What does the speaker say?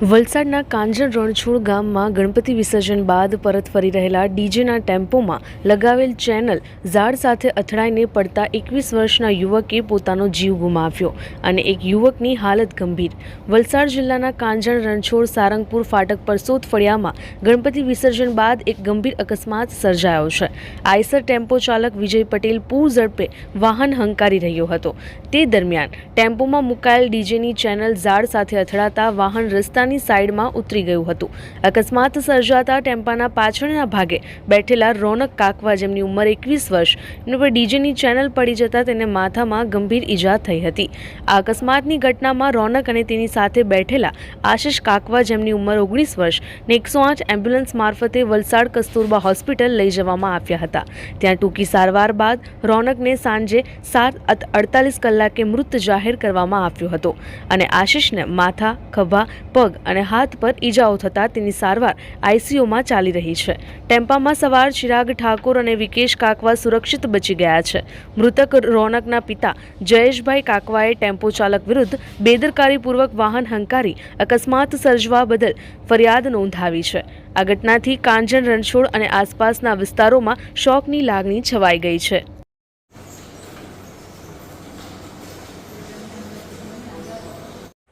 વલસાડના કાંજણ રણછોડ ગામમાં ગણપતિ વિસર્જન બાદ પરત ફરી રહેલા ડીજેના ટેમ્પોમાં લગાવેલ ચેનલ ઝાડ સાથે અથડાઈને પડતા એકવીસ વર્ષના યુવકે પોતાનો જીવ ગુમાવ્યો અને એક યુવકની હાલત ગંભીર. વલસાડ જિલ્લાના કાંજણ રણછોડ સારંગપુર ફાટક પર ફળિયામાં ગણપતિ વિસર્જન બાદ એક ગંભીર અકસ્માત સર્જાયો છે. આઈસર ટેમ્પો ચાલક વિજય પટેલ પૂર ઝડપે વાહન હંકારી રહ્યો હતો. તે દરમિયાન ટેમ્પોમાં મુકાયેલ ડીજેની ચેનલ ઝાડ સાથે અથડાતા વાહન રસ્તાની સાઈડમાં ઉતરી ગયું હતું. અકસ્માત સર્જાતા ટેમ્પાના પાછળના ભાગે બેઠેલા રોનક કાકવા જેમની ઉંમર એકવીસ વર્ષ પર ડીજેની ચેનલ પડી જતાં તેને માથામાં ગંભીર ઈજા થઈ હતી. આ અકસ્માતની ઘટનામાં રોનક અને તેની સાથે બેઠેલા આશિષ કાકવા જેમની ઉંમર ઓગણીસ વર્ષ ને એકસો આઠ એમ્બ્યુલન્સ મારફતે વલસાડ કસ્તુરબા હોસ્પિટલ લઈ જવામાં આવ્યા હતા. ત્યાં ટૂંકી સારવાર બાદ રોનકને સાંજે સાત અડતાલીસ કલાકે મૃત જાહેર કરવામાં આવ્યો હતો અને આશિષને માથા, ખભા, પગ અને હાથ પર ઈજાઓ થતાં તેની સારવાર આઈસીયુમાં ચાલી રહી છે. ટેમ્પામાં સવાર ચિરાગ ઠાકોર અને વિકેશ કાકવા સુરક્ષિત બચી ગયા છે. મૃતક રોનકના પિતા જયેશભાઈ કાકવાએ ટેમ્પો ચાલક વિરુદ્ધ બેદરકારીપૂર્વક વાહન હંકારી અકસ્માત સર્જવા બદલ ફરિયાદ નોંધાવી છે. આ ઘટનાથી કાંજણ રણછોડ અને આસપાસના વિસ્તારોમાં શોકની લાગણી છવાઈ ગઈ છે.